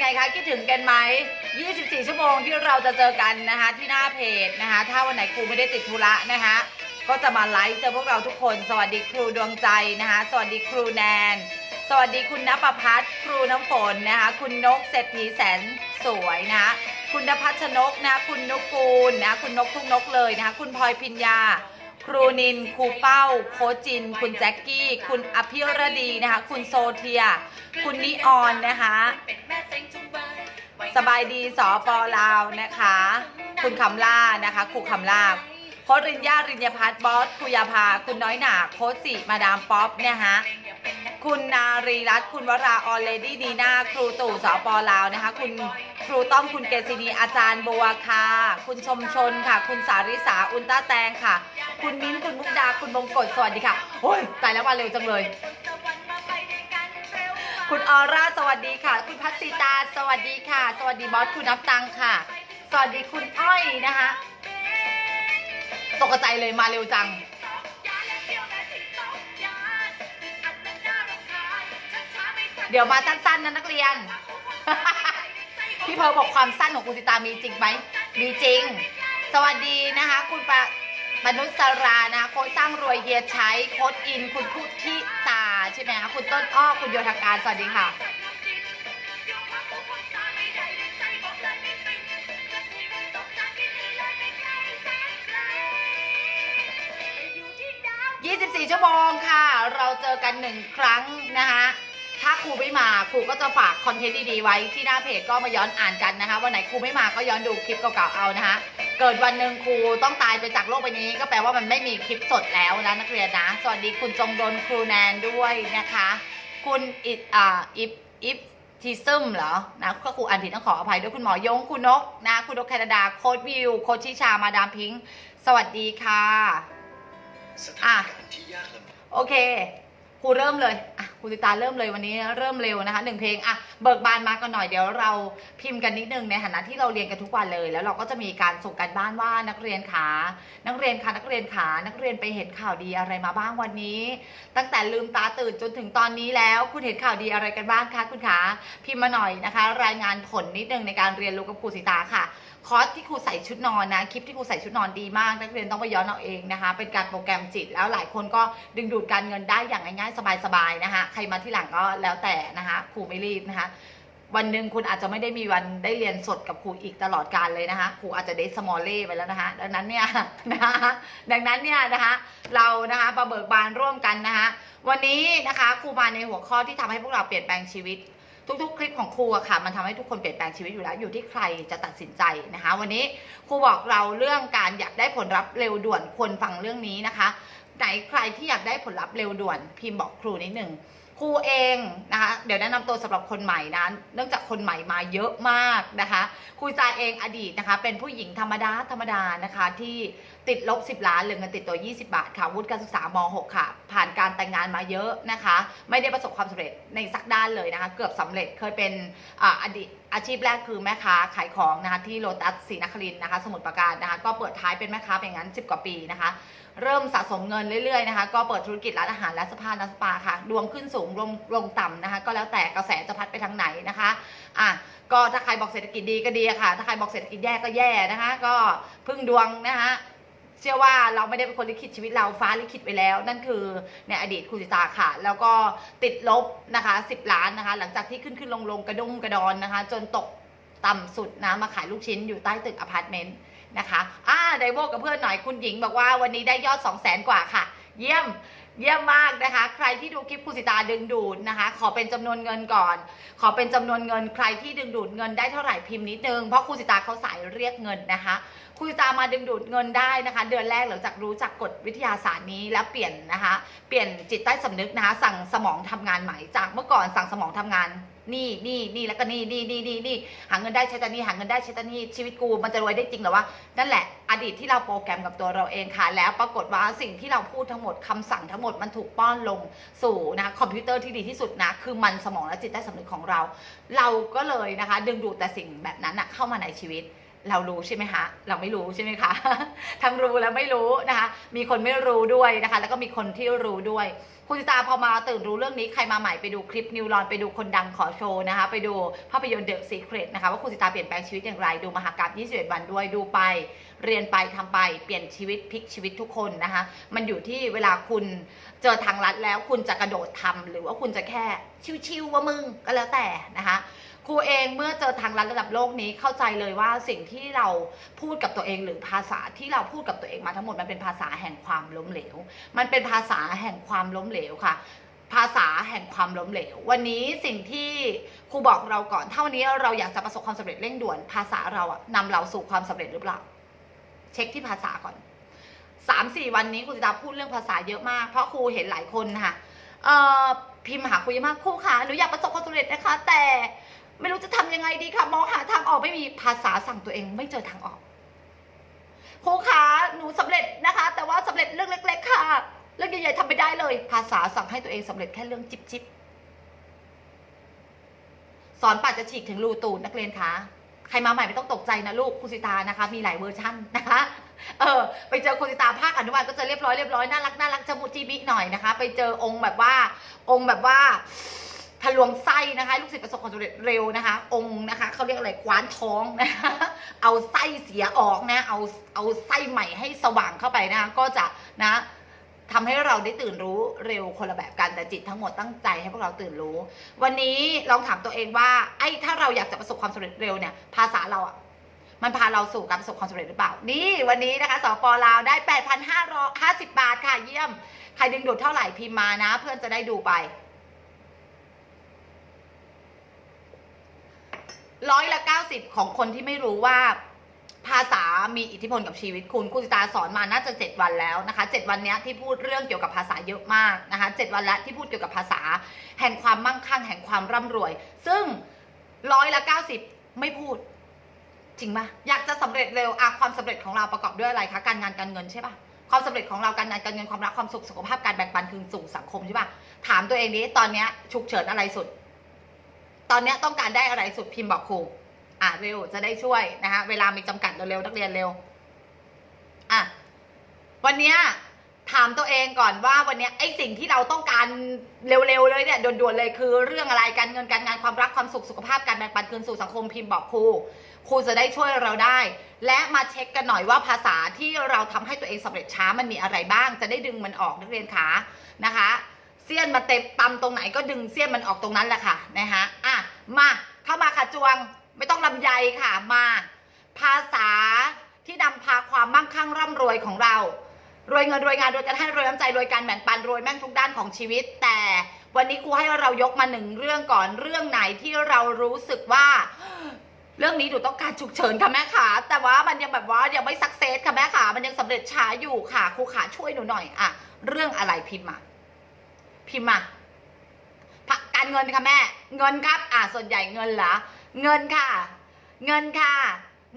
ไงคะคิดถึงกันไหม 24 ชั่วโมงที่เราจะเจอกันนะคะที่หน้าเพจนะคะ ถ้าวันไหนครูไม่ได้ติดธุระนะคะ ก็จะมาไลฟ์เจอพวกเราทุกคน สวัสดีครูดวงใจนะคะ สวัสดีครูแนน สวัสดีคุณนภพัฒน์ครูน้ำฝนนะคะ คุณนกเศรษฐีแสนสวยนะคุณนภัชนกนะ คุณนกกูลนะ คุณนกทุกนกเลยนะคะ คุณพลอยพิญญา ครูนิน ครูเป้า โคจิน คุณแจ็คกี้ คุณอภิรดีนะคะ คุณโซเทีย คุณนิออนนะคะ สบายดีสอปอลาวนะคะ คุณคำล่านะคะ ครูคำล่า โคชรินญาริญญพัฒน์บอสคุยาภา คุณน้อยหนาโคชสีมาดามป๊อปเนี่ยฮะคุณนารีรัตน์คุณวราออเลดี้ดีนาครูตู่สอปอลาวนะคะ คุณครูต้อมคุณเกษินีอาจารย์บัวค่ะ คุณชมชนค่ะ คุณสาริสาอุลตาแตงค่ะ คุณมิ้นคุณมุกดาคุณบงกฎสวัสดีค่ะโอ้ยตายแล้ววันเร็วจังเลย คุณออร่าสวัสดีค่ะ คุณพัชสิตาสวัสดีค่ะ สวัสดีบอสคุณนับตังค่ะ สวัสดีคุณอ้อยนะคะ ตกใจเลยมาเร็วจัง เดี๋ยวมาสั้นๆนะนักเรียน พี่เพิร์ลบอกความสั้นของคุณสิตามีจริงไหม มีจริง สวัสดีนะคะ คุณปะมนุษย์สรานะคะโค้ชสร้างรวยเฮียใช้โค้ชอิน คุณพุทธิตาใช่ไหมคะคุณต้นอ้อคุณโยธการสวัสดีค่ะ 24 ชั่วโมงค่ะ เราเจอกันหนึ่งครั้งนะคะถ้าครูไม่มาครูก็จะฝากคอนเทนต์ดีๆไว้ที่หน้าเพจก็มาย้อนอ่านกันนะคะวันไหนครูไม่มาก็ย้อนดูคลิปเก่าๆเอานะคะเกิดวันหนึ่งครูต้องตายไปจากโลกใบนี้ ก็แปลว่ามันไม่มีคลิปสดแล้วนะนักเรียนนะสวัสดีคุณจงดนครูแนนด้วยนะคะ คุณอิดอิฟอิฟทีซึมเหรอนะก็ครูอ่านผิดต้องขออภัยด้วยคุณหมอยงคุณนกนะคุณนกแคนาดาโค้ดวิวโค้ชชิชามาดามพิงค์สวัสดีค่ะ สถานการณ์ที่ยากลำบากโอเคครูเริ่มเลยอะ ครูติตาเริ่มเลยวันนี้เริ่มเร็วนะคะหนึ่งเพลงอะเบิกบานมากันหน่อยเดี๋ยวเราพิมพ์กันนิดนึงในฐานะที่เราเรียนกันทุกวันเลย แล้วเราก็จะมีการส่งกันบ้านว่านักเรียนขานักเรียนขานักเรียนขานักเรียนไปเห็นข่าวดีอะไรมาบ้างวันนี้ ตั้งแต่ลืมตาตื่นจนถึงตอนนี้แล้ว คุณเห็นข่าวดีอะไรกันบ้างคะคุณขาพิมพ์มาหน่อยนะคะ รายงานผลนิดนึงในการเรียนรู้กับครูสิตาค่ะคอร์สที่ครูใส่ชุดนอนนะคลิปที่ครูใส่ชุดนอนดีมาก นักเรียนต้องไปย้อนเอาเองนะคะ เป็นการโปรแกรมจิตแล้วหลายคนก็ดึงดูดการเงินได้อย่างง่ายๆสบายๆนะคะครมาที่หลังก็แล้วแต่นะคะครูไม่รีบนะคะวันหนึ่งคุณอาจจะไม่ได้มีวันได้เรียนสดกับครูอีกตลอดการเลยนะคะครูอาจจะได้สมอลเล่ไปแล้วนะคะ ดังนั้นเนี่ยนะคะดังนั้นเนี่ยนะคะ เรานะคะมาเบิกบานร่วมกันนะคะ วันนี้นะคะครูมาในหัวข้อที่ทำให้พวกเราเปลี่ยนแปลงชีวิต ทุกๆ คลิปของครูอะค่ะ มันทำให้ทุกคนเปลี่ยนแปลงชีวิตอยู่แล้วอยู่ที่ใครจะตัดสินใจนะคะ วันนี้ครูบอกเราเรื่องการอยากได้ผลลัพธ์เร็วด่วนควรฟังเรื่องนี้นะคะไหนใครที่อยากได้ผลลัพธ์เร็วด่วน พิมพ์บอกครูนิดหนึ่ง ครูเองนะคะเดี๋ยวแนะนำตัวสำหรับคนใหม่นะเนื่องจากคนใหม่มาเยอะมากนะคะครูจาเองอดีตนะคะ เป็นผู้หญิงธรรมดาธรรมดานะคะ ที่ติดลบ 10 ล้านเหลือเงินติดตัว 20 บาทค่ะวุฒิการศึกษาม6ค่ะ ผ่านการแต่งงานมาเยอะนะคะ ไม่ได้ประสบความสำเร็จในสักด้านเลยนะคะ เกือบสำเร็จเคยเป็นออดีตอาชีพแรกคือแม่ค้าขายของนะคะที่โลตัสศรีนครินนะคะ สมุทรปราการนะคะ ก็เปิดท้ายเป็นแม่ค้าเป็นอย่างนั้น 10 กว่าปีนะคะ เริ่มสะสมเงินเรื่อยๆนะคะ ก็เปิดธุรกิจร้านอาหารและสปาและสปาค่ะ ดวงขึ้นสูงลงลงต่ำนะคะ ก็แล้วแต่กระแสจะพัดไปทางไหนนะคะ อะ ก็ถ้าใครบอกเศรษฐกิจดีก็ดีค่ะ ถ้าใครบอกเศรษฐกิจแย่ก็แย่นะคะ ก็พึ่งดวงนะคะเชื่อว่าเราไม่ได้เป็นคนลิขิตชีวิตเราฟ้าลิขิตไปแล้ว นั่นคือในอดีตคุณสิตาค่ะ แล้วก็ติดลบนะคะ 10 ล้านนะคะ หลังจากที่ขึ้นขึ้นลงลงกระดุมกระดอนนะคะ จนตกต่ำสุดนะมาขายลูกชิ้นอยู่ใต้ตึกอพาร์ตเมนต์ นะคะอ่าไดโวกับเพื่อนหน่อยคุณหญิงบอกว่าวันนี้ได้ยอด 2 0 0แสนกว่าค่ะ เยี่ยมเยี่ยมมากนะคะ ใครที่ดูคลิปคุณสิตาดึงดูดนะคะ ขอเป็นจำนวนเงินก่อน ขอเป็นจำนวนเงิน ใครที่ดึงดูดเงินได้เท่าไหร่พิมพ์นิดนึง เพราะครูสิตาเขาสายเรียกเงินนะคะ ครูสิตามาดึงดูดเงินได้นะคะ เดือนแรกหลังจากรู้จักกฎวิทยาศาสตร์นี้แล้วเปลี่ยนนะคะ เปลี่ยนจิตใต้สำนึกนะคะ สั่งสมองทำงานใหม่จากเมื่อก่อนสั่งสมองทำงานนี่นี่นี่แล้วก็นี่นี่นี่นี่นี่หาเงินได้ใช้ตานี่หาเงินได้ใช้ตานี่ชีวิตกูมันจะรวยได้จริงหรอวะนั่นแหละอดีตที่เราโปรแกรมกับตัวเราเองค่ะ แล้วปรากฏว่าสิ่งที่เราพูดทั้งหมดคำสั่งทั้งหมดมันถูกป้อนลงสู่นะคะคอมพิวเตอร์ที่ดีที่สุดนะ คือมันสมองและจิตใต้สำนึกของเรา เราก็เลยนะคะ ดึงดูดแต่สิ่งแบบนั้นนะเข้ามาในชีวิต เรารู้ใช่ไหมคะ เราไม่รู้ใช่ไหมคะ ทั้งรู้และไม่รู้นะคะ มีคนไม่รู้ด้วยนะคะ แล้วก็มีคนที่รู้ด้วย คุณสิตาพอมาตื่นรู้เรื่องนี้ใครมาใหม่ไปดูคลิปนิวรอนไปดูคนดังขอโชว์นะคะ ไปดูภาพยนตร์เดอะซีเครตนะคะว่าคุณสิตาเปลี่ยนแปลงชีวิตอย่างไร ดูมหากราบ21 วันด้วยดูไป เรียนไปทำไปเปลี่ยนชีวิตพลิกชีวิตทุกคนนะคะ มันอยู่ที่เวลาคุณเจอทางลัดแล้วคุณจะกระโดดทำหรือว่าคุณจะแค่ชิวๆว่ามึงก็แล้วแต่นะคะ ครูเองเมื่อเจอทางลัดระดับโลกนี้เข้าใจเลยว่าสิ่งที่เราพูดกับตัวเองหรือภาษาที่เราพูดกับตัวเองมาทั้งหมดมันเป็นภาษาแห่งความล้มเหลว มันเป็นภาษาแห่งความล้มเหลวค่ะ ภาษาแห่งความล้มเหลว วันนี้สิ่งที่ครูบอกเราก่อนถ้านี้เราอยากจะประสบความสำเร็จเร่งด่วน ภาษาเราอะนำเราสู่ความสำเร็จหรือเปล่า เช็คที่ภาษาก่อนสามสี่วันนี้ครูจะพูดเรื่องภาษาเยอะมาก เพราะครูเห็นหลายคนค่ะพิมพ์หาครูเยอะมากครูคะหนูอยากประสบความสำเร็จนะคะ แต่ ไม่รู้จะทำยังไงดีค่ะ มองหาทางออกไม่มีภาษาสั่งตัวเองไม่เจอทางออกครูคะหนูสำเร็จนะคะ แต่ว่าสำเร็จเรื่องเล็ก ๆ ค่ะ เรื่องใหญ่ๆทำไม่ได้เลย ภาษาสั่งให้ตัวเองสำเร็จแค่เรื่องจิบจิบสอนปัดจะฉีกถึงรูตูดนักเรียนคะใครมาใหม่ไม่ต้องตกใจนะลูกครูสิตานะคะ มีหลายเวอร์ชั่นนะคะ เออ ไปเจอครูสิตาภาคอนุบาลก็จะเรียบร้อยเรียบร้อยน่ารักน่ารักจมูกจีบิหน่อยนะคะ ไปเจอองค์แบบว่า องค์แบบว่า ทะลวงไส้นะคะลูกศิษย์ประสบความสำเร็จเร็วนะคะ องค์นะคะเขาเรียกอะไรคว้านท้องนะคะเอาไส้เสียออกนะเอาเอาไส้ใหม่ให้สว่างเข้าไปนะคะก็จะนะทำให้เราได้ตื่นรู้เร็วคนละแบบกันแต่จิตทั้งหมดตั้งใจให้พวกเราตื่นรู้ วันนี้ลองถามตัวเองว่าไอ้ถ้าเราอยากจะประสบความสำเร็จเร็วเนี่ยภาษาเราอะมันพาเราสู่การประสบความสำเร็จหรือเปล่า นี่วันนี้นะคะสปลาวได้ 8,550 บาทค่ะเยี่ยม ใครดึงดูดเท่าไหร่พิมพ์มานะ เพื่อนจะได้ดูไป ร้อยละเก้าสิบของคนที่ไม่รู้ว่าภาษามีอิทธิพลกับชีวิตคุณคุณสิตาสอนมาน่าจะเจ็ดวันแล้วนะคะเจ็ดวันนี้ที่พูดเรื่องเกี่ยวกับภาษาเยอะมากนะคะเจ็ดวันละที่พูดเกี่ยวกับภาษา แห่งความมั่งคั่งแห่งความร่ำรวย ซึ่งร้อยละเก้าสิบไม่พูด จริงปะอยากจะสำเร็จเร็วอะความสำเร็จของเราประกอบด้วยอะไรคะการงานการเงินใช่ปะความสำเร็จของเราการงานการเงินความรักความสุขสุขภาพการแบ่งปันคืนสู่สังคมใช่ปะถามตัวเองนี้ตอนนี้ฉุกเฉินอะไรสุด ตอนนี้ต้องการได้อะไรสุดพิมพ์บอกครูอะเร็วจะได้ช่วยนะคะเวลามีจำกัดเร็วๆนักเรียนเร็วอะวันเนี้ยถามตัวเองก่อนว่าวันนี้ไอ้สิ่งที่เราต้องการเร็วๆเลยเนี่ยด่วนๆเลยคือ เรื่องอะไรการเงินการงานความรักความสุขสุขภาพการแบ่งปันคืนสู่สังคมพิมพ์บอกครูครูจะได้ช่วยเราได้ และมาเช็คกันหน่อยว่าภาษาที่เราทำให้ตัวเองสำเร็จช้ามันมีอะไรบ้าง จะได้ดึงมันออกนักเรียนขานะคะ เสี้ยนมาเต็มตำตรงไหนก็ดึงเสี้ยนมันออกตรงนั้นแหละค่ะนะคะอะมาเข้ามาค่ะจวงไม่ต้องลำไยค่ะมา ภาษาที่นำพาความมั่งคั่งร่ำรวยของเรารวยเงินรวยงานรวยกันให้รวยน้ำใจรวยการแบ่งปันรวยแม่งทุกด้านของชีวิต แต่วันนี้ครูให้เรายกมาหนึ่งเรื่องก่อนเรื่องไหนที่เรารู้สึกว่า เรื่องนี้หนูต้องการฉุกเฉินค่ะแม่ขาแต่ว่ามันยังแบบว่ายังไม่สักเซสค่ะแม่ขามันยังสำเร็จช้าอยู่ค่ะครูขาช่วยหนูหน่อยอะเรื่องอะไรพิมพ์มา พิมพ์มาพะการเงินค่ะแม่ เงินครับ อ่าส่วนใหญ่เงินเหรอเงินค่ะ เงินค่ะ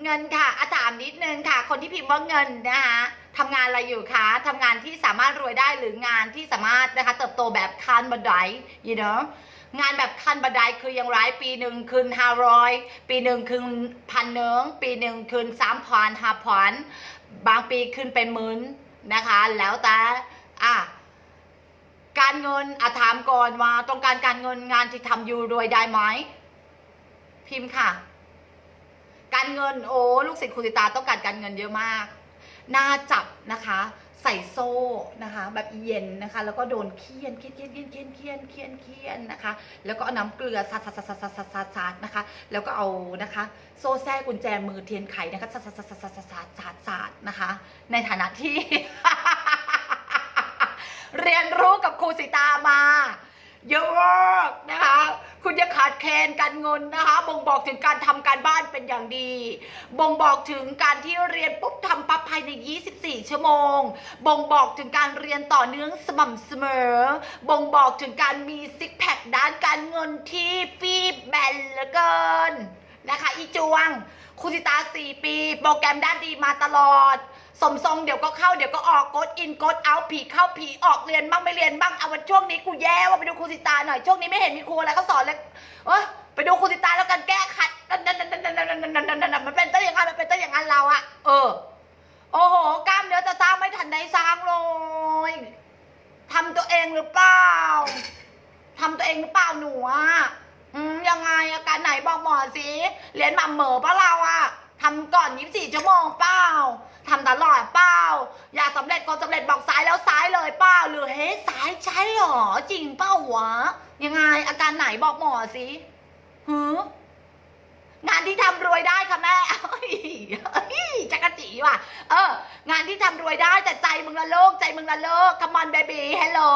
เงินค่ะอาถามนิดนึงค่ะ คนที่พิมพ์ว่าเงินนะคะทำงานอะไรอยู่คะทำงานที่สามารถรวยได้หรืองานที่สามารถนะคะ เติบโตแบบคันบันได you know งานแบบคันบันไดคืออย่างไรปีหนึ่งคืนห้าร้อยปีหนึ่งคืนพันหนึ่งปีหนึ่งคืนสามพันห้าพันบางปีขึ้นเป็นหมื่นนะคะ แล้วแต่อะ การเงินอาถามก่อนว่าต้องการการเงินงานที่ทำอยู่รวยได้ไหมพิมพ์ค่ะ การเงินโอ้ลูกศิษย์คุณสิตาต้องการการเงินเยอะมากน้าจับนะคะ ใส่โซ่นะคะ แบบเย็นนะคะ แล้วก็โดนเคียนเคียนเคียนเคียนเคียนเคียนเคียนเคียนนะคะ แล้วก็เอาน้ำเกลือซัดซัดซัดซัดซัดซัดซัดซัดนะคะ แล้วก็เอานะคะ โซ่แท้กุญแจมือเทียนไขนะคะซัดซัดซัดซัดซัดซัดซัดซัดซัดนะคะ ในฐานะที่ เรียนรู้กับครูสิตามาเยอะมากนะคะ คุณจะขาดแคลนการเงินนะคะ บ่งบอกถึงการทำการบ้านเป็นอย่างดี บ่งบอกถึงการที่เรียนปุ๊บทำปั๊บภายใน 24 ชั่วโมง บ่งบอกถึงการเรียนต่อเนื่องสม่ำเสมอ บ่งบอกถึงการมีซิกแพคด้านการเงินที่ฟีบแบนเหลือเกินนะคะ อีจวงครูสิตา 4 ปี โปรแกรมด้านดีมาตลอด สมทรงเดี๋ยวก็เข้าเดี๋ยวก็ออกกดอินกดเอาผีเข้าผีออกเรียนบ้างไม่เรียนบ้างเอาวันช่วงนี้กูแย่ว่าไปดูครูสิตาหน่อยช่วงนี้ไม่เห็นมีครูอะไรเขาสอนเลยเออไปดูคุณสิตาแล้วกันแก้ขัดนั่นนั่นนั่นนั่นนั่นนั่นนั่นนั่นนั่นมันเป็นต้นอย่างนั้นมันเป็นต้นอย่างนั้นเราอะเออ โอ้โหกล้ามเนื้อจะสร้างไม่ทันได้สร้างเลยทำตัวเองหรือเปล่าทำตัวเองหรือเปล่าหนูอะยังไงอาการไหนบอกหมอสิเรียนหมาเหม่อปะเราอะทำก่อนยี่สิบสี่ชั่วโมงเปล่า ทำตลอดเปล่าอยากสำเร็จคนสำเร็จบอกซ้ายแล้วซ้ายเลยเปล่าหรือเฮ้ยซ้ายใช่หรอจริงเปล่าวะยังไง อาการไหนบอกหมอสิหืองานที่ทำรวยได้ค่ะแม่เฮ้ยจักรจีว่ะ เออ งานที่ทำรวยได้แต่ใจมึงละโลกใจมึงละโลก come on baby hello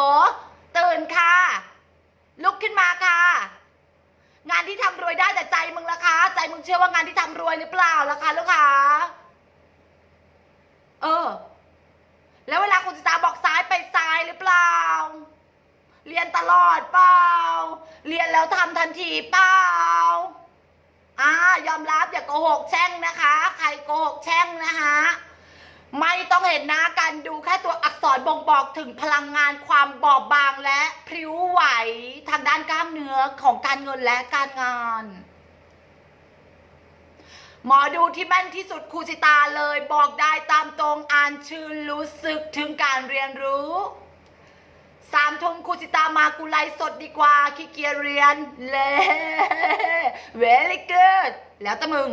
ตื่นค่ะ ลุกขึ้นมาค่ะ งานที่ทำรวยได้แต่ใจมึงละคะ ใจมึงเชื่อว่างานที่ทำรวยหรือเปล่าล่ะคะลูกค้า เออ แล้วเวลาคุณจิตาบอกซ้ายไปซ้ายหรือเปล่า เรียนตลอดเปล่า เรียนแล้วทำทันทีเปล่าอ่ายอมรับอย่าโกหกแช่งนะคะ ใครโกหกแช่งนะคะไม่ต้องเห็นหน้ากันดูแค่ตัวอักษรบ่งบอกถึงพลังงานความบอบบางและพริ้วไหวทางด้านกล้ามเนื้อของการเงินและการงาน หมอดูที่แม่นที่สุดครูสิตาเลยบอกได้ตามตรงอ่านชื่อรู้สึกถึงการเรียนรู้สามทุ่มครูสิตามากูไลสดดีกว่าขี้เกียจเรียนเลย very good แล้วแต่มึง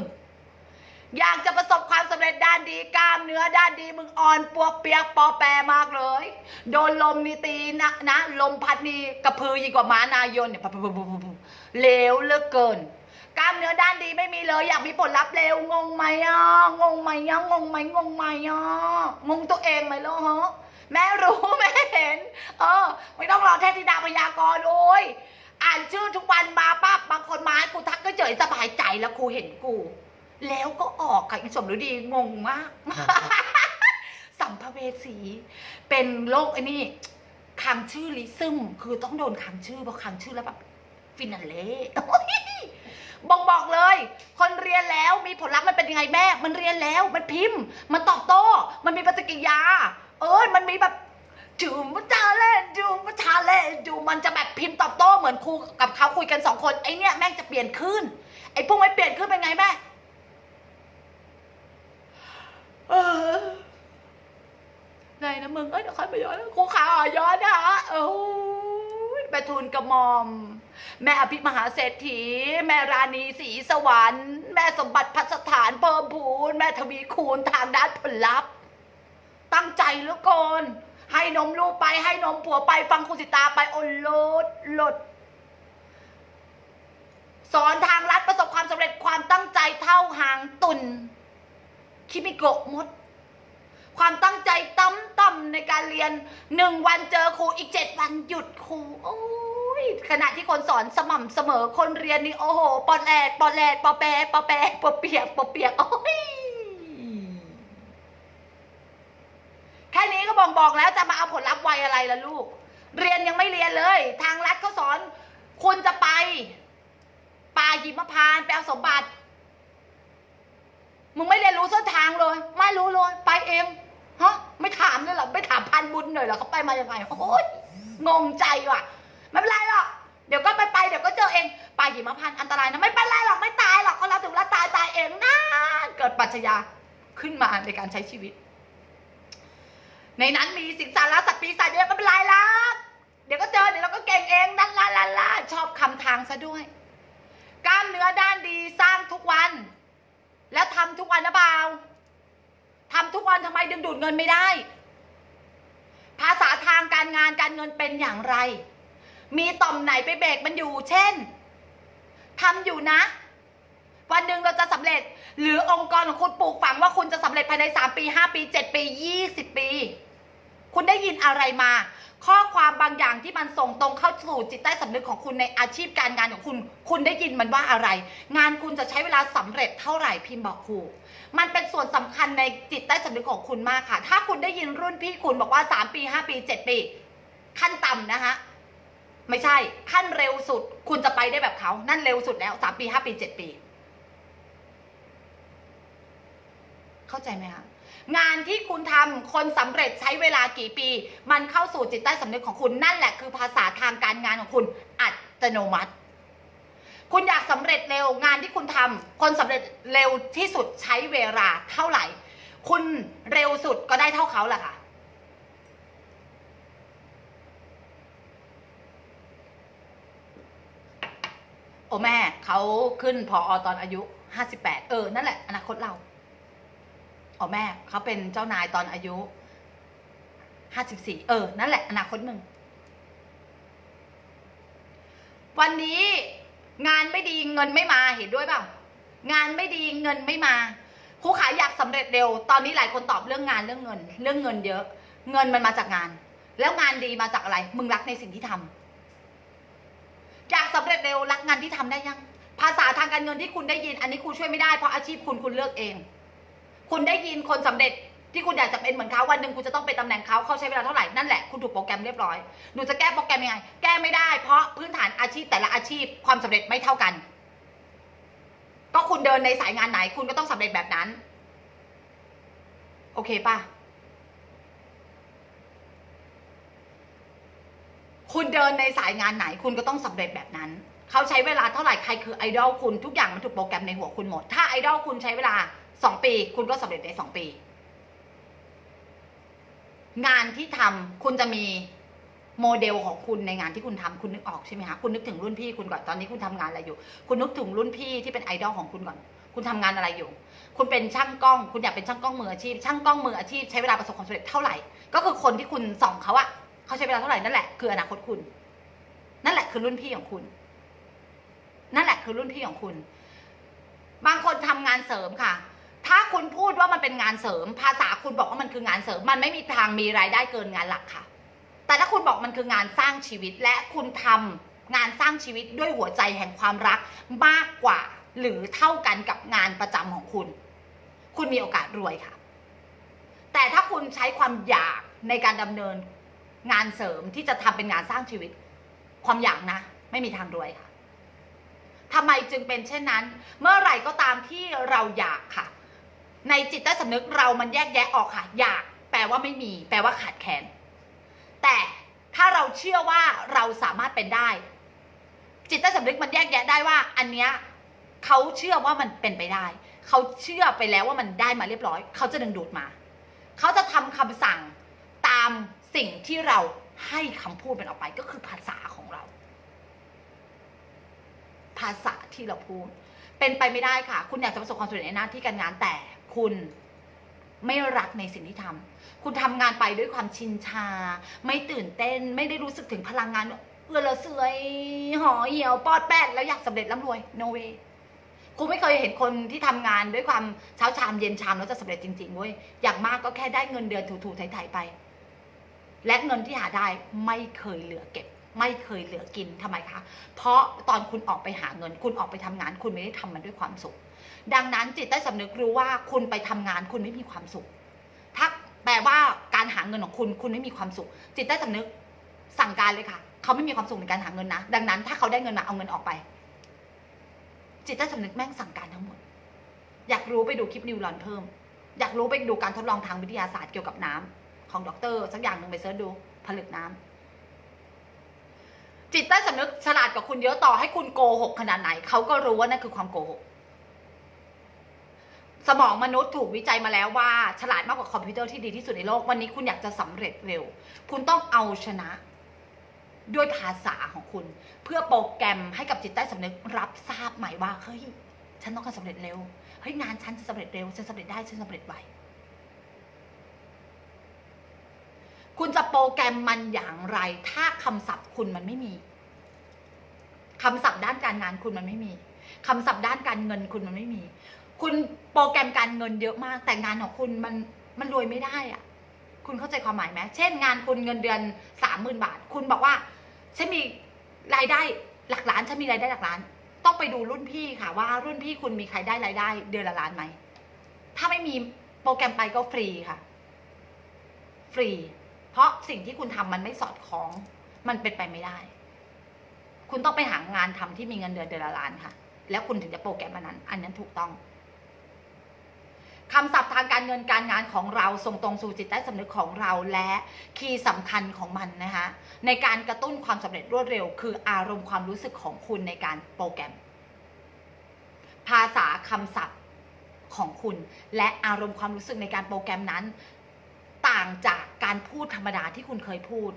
อยากจะประสบความสำเร็จด้านดีกล้ามเนื้อด้านดีมึงอ่อนปวกเปียกปอแปรมากเลย โดนลมนี่ตีนะนะ ลมพัดนี่กระพือยิ่งกว่าม้านายนเนี่ยเลวเหลือเกิน กล้ามเนื้อด้านดีไม่มีเลย อยากมีผลลัพธ์เร็วงงไหมอะงงไหมอะงงไหมงงไหมอะงงตัวเองไหมล่ะฮะแม่รู้แม่เห็น เออ ไม่ต้องรอเทพธิดาพยากรณ์โอ้ยอ่านชื่อทุกวันมาปั๊บบางคนมาให้กูทักก็เฉยสบายใจแล้วครูเห็นกู แล้วก็ออกค่ะอีสมฤดีงงมาก สัมภเวสี เป็นโรคไอ้นี่คังชื่อลิซึมคือต้องโดนคังชื่อเพราะคังชื่อแล้วแบบฟินาเล่ บอกบอกเลย คนเรียนแล้วมีผลลัพธ์มันเป็นยังไงแม่ มันเรียนแล้วมันพิมพ์ มันตอบโต้ มันมีปฏิกิริยา เอ้ยมันมีแบบจูมาจาเล่จูมาชาเล่จูมันจะแบบพิมพ์ตอบโต้เหมือนครูกับเขาคุยกันสองคนไอเนี้ยแม่งจะเปลี่ยนขึ้นไอพวกไม่เปลี่ยนขึ้นเป็นไงแม่เออไหนนะมึงเอ้ยเดี๋ยวค่อยไปย้อนครูขาอะย้อนนะโอ้ยแม่ทูลกระหม่อม แม่อภิมหาเศรษฐี แม่ราณีศรีสวรรค์ แม่สมบัติพัสถานเพิ่มพูน แม่ทวีคูณทางด้านผลลัพธ์ ตั้งใจลือเกินให้นมลูกไปให้นมผัวไปฟังคุณสิตาไปโอนลดลด สอนทางลัดประสบความสำเร็จความตั้งใจเท่าหางตุนคิมิโกะมด ความตั้งใจตั้มต่ำในการเรียนหนึ่งวันเจอครูอีกเจ็ดวันหยุดครูโอ้ ยขณะที่คนสอนสม่ำเสมอคนเรียนนี่โอ้โหปอแหลดปอแหลดปอแปรปอแปรปอเปียกปอเปียกโอ้ยแค่นี้ก็บอกบอกแล้วจะมาเอาผลลัพธ์ไวอะไรล่ะลูก เรียนยังไม่เรียนเลย ทางรัฐเขาสอน คุณจะไป ป่าหิมพานต์ไปเอาสมบัติ มึงไม่เรียนรู้เส้นทางเลย ไม่รู้เลย ไปเองฮะไม่ถามเลยเหรอไม่ถามพันบุญหน่อยเหรอเขาไปมาอยังไงโอ้ยงงใจว่ะ ไม่เป็นไรหรอก เดี๋ยวก็ไปไปเดี๋ยวก็เจอเองป่าหิมพานต์อันตรายนะไม่เป็นไรหรอกไม่ตายหรอกเขาเราถึงแล้วตายตายเองนะเกิดปรัชญาขึ้นมาในการใช้ชีวิต ในนั้นมีสิงสารสัตว์ปีศาจเยอะไม่เป็นไรละเดี๋ยวก็เจอเดี๋ยวเราก็เก่งเองนั่นละละละชอบคำทางซะด้วย กล้ามเนื้อด้านดีสร้างทุกวัน แล้วทำทุกวันนะเปล่าทำทุกวันทำไมดึงดูดเงินไม่ได้ ภาษาทางการงานการเงินเป็นอย่างไร มีต่อมไหนไปเบรกมันอยู่ เช่นทำอยู่นะ วันหนึ่งเราจะสำเร็จ หรือองค์กรของคุณปลูกฝังว่าคุณจะสำเร็จภายใน 3 ปี 5 ปี 7 ปี 20 ปี คุณได้ยินอะไรมา ข้อความบางอย่างที่มันส่งตรงเข้าสู่จิตใต้สำนึกของคุณในอาชีพการงานของคุณ คุณได้ยินมันว่าอะไร งานคุณจะใช้เวลาสำเร็จเท่าไหร่พิมพ์บอกครูมันเป็นส่วนสำคัญในจิตใต้สำนึกของคุณมากค่ะ ถ้าคุณได้ยินรุ่นพี่คุณบอกว่า 3 ปี 5 ปี 7 ปี ขั้นต่ำนะคะ ไม่ใช่ ขั้นเร็วสุด คุณจะไปได้แบบเขา นั่นเร็วสุดแล้ว3ปี5ปี7ปี เข้าใจไหมคะงานที่คุณทำคนสำเร็จใช้เวลากี่ปี มันเข้าสู่จิตใต้สำนึกของคุณนั่นแหละคือภาษาทางการงานของคุณอัตโนมัติ คุณอยากสำเร็จเร็วงานที่คุณทำคนสำเร็จเร็วที่สุดใช้เวลาเท่าไหร่ คุณเร็วสุดก็ได้เท่าเขาแหละค่ะ โอแม่เขาขึ้นพออตอนอายุห้าสิบแปดเออ นั่นแหละ อนาคตเราโอแม่เขาเป็นเจ้านายตอนอายุห้าสิบสี่เออ นั่นแหละ อนาคตมึง วันนี้งานไม่ดีเงินไม่มาเห็นด้วยเปล่างานไม่ดีเงินไม่มาครูขายอยากสำเร็จเร็ว ตอนนี้หลายคนตอบเรื่องงานเรื่องเงิน เรื่องเงินเยอะ เงินมันมาจากงาน แล้วงานดีมาจากอะไร มึงรักในสิ่งที่ทำอยา สำเร็จเร็วรักงานที่ทำได้ยัง ภาษาทางการเงินที่คุณได้ยิน อันนี้ครูช่วยไม่ได้เพราะอาชีพคุณคุณเลือกเอง คุณได้ยินคนสำเร็จที่คุณอยากจะเป็นเหมือนเขาวันหนึ่งคุณจะต้องไปตำแหน่งเขาเขาใช้เวลาเท่าไหร่นั่นแหละคุณถูกโปรแกรมเรียบร้อยหนูจะแก้โปรแกรมยังไง แก้ไม่ได้เพราะพื้นฐานอาชีพแต่ละอาชีพความสำเร็จไม่เท่ากัน ก็คุณเดินในสายงานไหน คุณก็ต้องสำเร็จแบบนั้น โอเคป่ะ คุณเดินในสายงานไหนคุณก็ต้องสำเร็จแบบนั้น เขาใช้เวลาเท่าไหร่ใครคือไอดอลคุณทุกอย่างมันถูกโปรแกรมในหัวคุณหมด ถ้าไอดอลคุณใช้เวลาสองปี คุณก็สำเร็จในสองปี งานที่ทำคุณจะมีโมเดลของคุณในงานที่คุณทำคุณนึกออกใช่ไหมคะคุณนึกถึงรุ่นพี่คุณก่อนตอนนี้คุณทำงานอะไรอยู่ คุณนึกถึงรุ่นพี่ที่เป็นไอดอลของคุณก่อน คุณทำงานอะไรอยู่ คุณเป็นช่างกล้อง คุณอยากเป็นช่างกล้องมืออาชีพ ช่างกล้องมืออาชีพใช้เวลาประสบความสำเร็จเท่าไหร่ ก็คือคนที่คุณส่องเขาอะ เขาใช้เวลาเท่าไหร่นั่นแหละคืออนาคตคุณ นั่นแหละคือรุ่นพี่ของคุณ นั่นแหละคือรุ่นพี่ของคุณ บางคนทำงานเสริมค่ะ ถ้าคุณพูดว่ามันเป็นงานเสริม ภาษาคุณบอกว่ามันคืองานเสริม มันไม่มีทางมีรายได้เกินงานหลักค่ะ แต่ถ้าคุณบอกมันคืองานสร้างชีวิตและคุณทำงานสร้างชีวิตด้วยหัวใจแห่งความรักมากกว่าหรือเท่ากันกับงานประจำของคุณ คุณมีโอกาสรวยค่ะ แต่ถ้าคุณใช้ความอยากในการดำเนิน งานเสริมที่จะทำเป็นงานสร้างชีวิต ความอยากนะ ไม่มีทางรวยค่ะทำไมจึงเป็นเช่นนั้น เมื่อไหร่ก็ตามที่เราอยากค่ะ ในจิตใต้สำนึกเรามันแยกแยะออกค่ะ อยากแปลว่าไม่มี แปลว่าขาดแคลนแต่ถ้าเราเชื่อว่าเราสามารถเป็นได้ จิตใต้สำนึกมันแยกแยะได้ว่า อันเนี้ยเขาเชื่อว่ามันเป็นไปได้ เขาเชื่อไปแล้วว่ามันได้มาเรียบร้อย เขาจะดึงดูดมา เขาจะทำคำสั่งตาม สิ่งที่เราให้คำพูดมันออกไปก็คือภาษาของเรา ภาษาที่เราพูด เป็นไปไม่ได้ค่ะ คุณอยากจะประสบความสำเร็จในหน้าที่การงานแต่คุณไม่รักในสิ่งที่ทำคุณทำงานไปด้วยความชินชา ไม่ตื่นเต้น ไม่ได้รู้สึกถึงพลังงานเออเราเสอยห่อเหี่ยวปอดแปดแล้วอยากสำเร็จร่ำรวย no way คุณไม่เคยเห็นคนที่ทำงานด้วยความเช้าชามเย็นชามแล้วจะสำเร็จจริงๆเว้ยอย่างมากก็แค่ได้เงินเดือนถูๆไถๆไป และเงินที่หาได้ไม่เคยเหลือเก็บ ไม่เคยเหลือกินทำไมคะ เพราะตอนคุณออกไปหาเงิน คุณออกไปทำงาน คุณไม่ได้ทำมันด้วยความสุข ดังนั้นจิตใต้สำนึกรู้ว่าคุณไปทำงานคุณไม่มีความสุข ถ้าแปลว่าการหาเงินของคุณคุณไม่มีความสุข จิตใต้สำนึกสั่งการเลยค่ะ เขาไม่มีความสุขในการหาเงินนะ ดังนั้นถ้าเขาได้เงินมาเอาเงินออกไป จิตใต้สำนึกแม่งสั่งการทั้งหมด อยากรู้ไปดูคลิปนิวรอนเพิ่ม อยากรู้ไปดูการทดลองทางวิทยาศาสตร์เกี่ยวกับน้ำ ของด็อกเตอร์สักอย่างหนึ่งไปเสิร์ชดู ผลึกน้ำจิตใต้สำนึกฉลาดกว่าคุณเยอะต่อให้คุณโกหกขนาดไหน เขาก็รู้ว่านั่นคือความโกหก สมองมนุษย์ถูกวิจัยมาแล้วว่า ฉลาดมากกว่าคอมพิวเตอร์ที่ดีที่สุดในโลก วันนี้คุณอยากจะสำเร็จเร็ว คุณต้องเอาชนะ ด้วยภาษาของคุณ เพื่อโปรแกรมให้กับจิตใต้สำนึก รับทราบใหม่ว่าเฮ้ยฉันต้องการสำเร็จเร็วเฮ้ยงานฉันจะสำเร็จเร็วฉันสำเร็จได้ฉันสำเร็จไว คุณจะโปรแกรมมันอย่างไร ถ้าคำศัพท์คุณมันไม่มีคำศัพท์ด้านการงานคุณมันไม่มีคำศัพท์ด้านการเงินคุณมันไม่มี คุณโปรแกรมการเงินเยอะมาก แต่งานของคุณมันมันรวยไม่ได้อะคุณเข้าใจความหมายไหมเช่น งานคุณเงินเดือนสามหมื่นบาท คุณบอกว่าฉันมีรายได้หลักล้านฉันมีรายได้หลักล้าน ต้องไปดูรุ่นพี่ค่ะว่ารุ่นพี่คุณมีใครได้รายได้ เดือนละล้านไหมถ้าไม่มีโปรแกรมไปก็ฟรีค่ะ ฟรี เพราะสิ่งที่คุณทำมันไม่สอดคล้อง มันเป็นไปไม่ได้ คุณต้องไปหางานทำที่มีเงินเดือนเดือนละล้านค่ะ แล้วคุณถึงจะโปรแกรมมันนั้น อันนั้นถูกต้องคำศัพท์ทางการเงินการงานของเราส่งตรงสู่จิตใต้สำนึกของเราและคีย์สำคัญของมันนะคะในการกระตุ้นความสำเร็จรวดเร็ว คืออารมณ์ความรู้สึกของคุณในการโปรแกรม ภาษาคำศัพท์ของคุณ และอารมณ์ความรู้สึกในการโปรแกรมนั้น ต่างจากการพูดธรรมดาที่คุณเคยพูด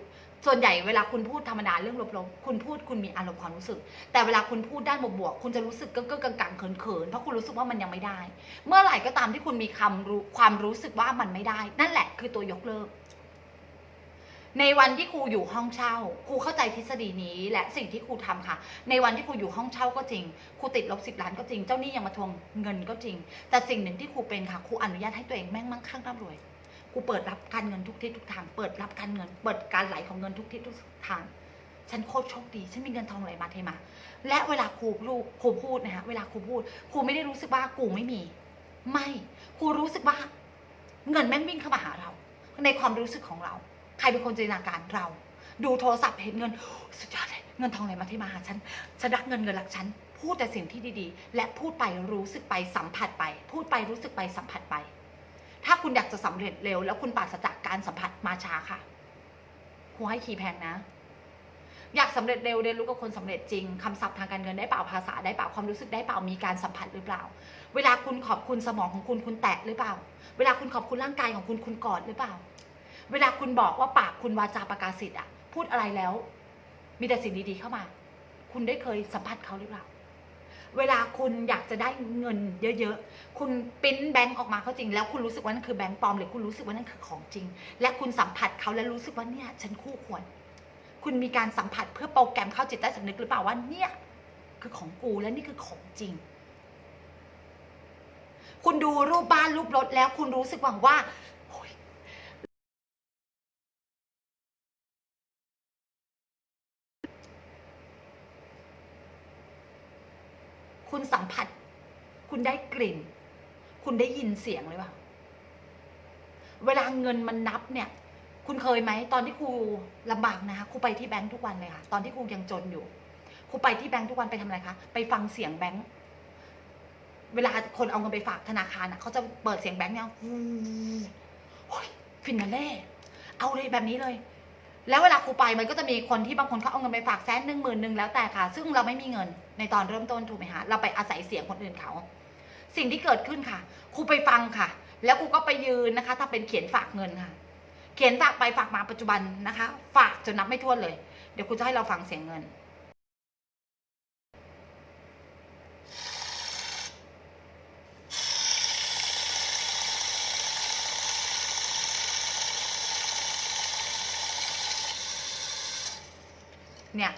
ส่วนใหญ่เวลาคุณพูดธรรมดาเรื่องลบๆ คุณพูดคุณมีอารมณ์ความรู้สึก แต่เวลาคุณพูดด้านบวกๆคุณจะรู้สึกเก้อๆกังๆเขินๆเพราะคุณรู้สึกว่ามันยังไม่ได้ เมื่อไหร่ก็ตามที่คุณมีคำรู้ความรู้สึกว่ามันไม่ได้ นั่นแหละคือตัวยกเลิกในวันที่ครูอยู่ห้องเช่า ครูเข้าใจทฤษฎีนี้และสิ่งที่ครูทำค่ะ ในวันที่ครูอยู่ห้องเช่าก็จริง ครูติดลบสิบล้านก็จริง เจ้าหนี้ยังมาทวงเงินก็จริง แต่สิ่งหนึ่งที่ครูเป็นค่ะ ครูอนุญาตให้ตัวเองแม่งมั่งคั่งร่ำรวย ครูเปิดรับการเงินทุกทิศทุกทาง เปิดรับการเงิน เปิดการไหลของเงินทุกทิศทุกทาง ฉันโคตรโชคดี ฉันมีเงินทองไหลมาเทมา และเวลาครูพูดครูพูดนะคะเวลาครูพูด ครูไม่ได้รู้สึกว่ากูไม่มี ไม่ ครูรู้สึกว่า เงินแม่งวิ่งเข้ามาหาเรา ในความรู้สึกของเรา ใครเป็นคนจินตนาการเรา ดูโทรศัพท์เห็นเงิน สุดยอดเลย เงินทองไหลมาที่มาหาฉัน ฉันรักเงินเงินรักฉัน พูดแต่สิ่งที่ดีๆ และพูดไปรู้สึกไปสัมผัสไป พูดไปรู้สึกไปสัมผัสไป ถ้าคุณอยากจะสำเร็จเร็ว แล้วคุณปราศจากการสัมผัสมาช้าค่ะครูให้คีย์แพงนะ อยากสำเร็จเร็วเรียนรู้กับคนสำเร็จจริงคำศัพท์ทางการเงินได้เปล่าภาษาได้เปล่าความรู้สึกได้เปล่ามีการสัมผัสหรือเปล่า เวลาคุณขอบคุณสมองของคุณคุณแตะหรือเปล่า เวลาคุณขอบคุณร่างกายของคุณคุณกอดหรือเปล่า เวลาคุณบอกว่าปากคุณวาจาประกาศสิทธิ์อะพูดอะไรแล้ว มีแต่สิ่งดีๆเข้ามา คุณได้เคยสัมผัสเขาหรือเปล่า เวลาคุณอยากจะได้เงินเยอะๆ คุณปิ้นแบงก์ออกมาเขาจริง แล้วคุณรู้สึกว่านั่นคือแบงก์ปลอมหรือคุณรู้สึกว่านั่นคือของจริง และคุณสัมผัสเขาและรู้สึกว่าเนี่ยฉันคู่ควร คุณมีการสัมผัสเพื่อโปรแกรมเข้าจิตใต้สำนึกหรือเปล่าว่าเนี่ยคือของกูและนี่คือของจริง คุณดูรูปบ้านรูปรถแล้วคุณรู้สึกว่าว่าโอ๊ย คุณสัมผัส คุณได้กลิ่น คุณได้ยินเสียงเลยเปล่าเวลาเงินมันนับเนี่ย คุณเคยไหมตอนที่ครูลำบากนะคะครูไปที่แบงค์ทุกวันเลยค่ะ ตอนที่ครูยังจนอยู่ครูไปที่แบงค์ทุกวันไปทำอะไรคะไปฟังเสียงแบงค์เวลาคนเอาเงินไปฝากธนาคารอะเขาจะเปิดเสียงแบงค์เนี่ยฮูโอ้ยฟินาเล่เอาเลยแบบนี้เลย แล้วเวลาครูไปมันก็จะมีคนที่บางคนเขาเอาเงินไปฝากแสนหนึ่งหมื่นหนึ่งแล้วแต่ค่ะ ซึ่งเราไม่มีเงินในตอนเริ่มต้นถูกไหมคะเราไปอาศัยเสียงคนอื่นเขา สิ่งที่เกิดขึ้นค่ะครูไปฟังค่ะ แล้วครูก็ไปยืนนะคะ ถ้าเป็นเขียนฝากเงินค่ะ เขียนฝากไปฝากมาปัจจุบันนะคะ ฝากจนนับไม่ถ้วนเลย เดี๋ยวครูจะให้เราฟังเสียงเงิน เนี่ย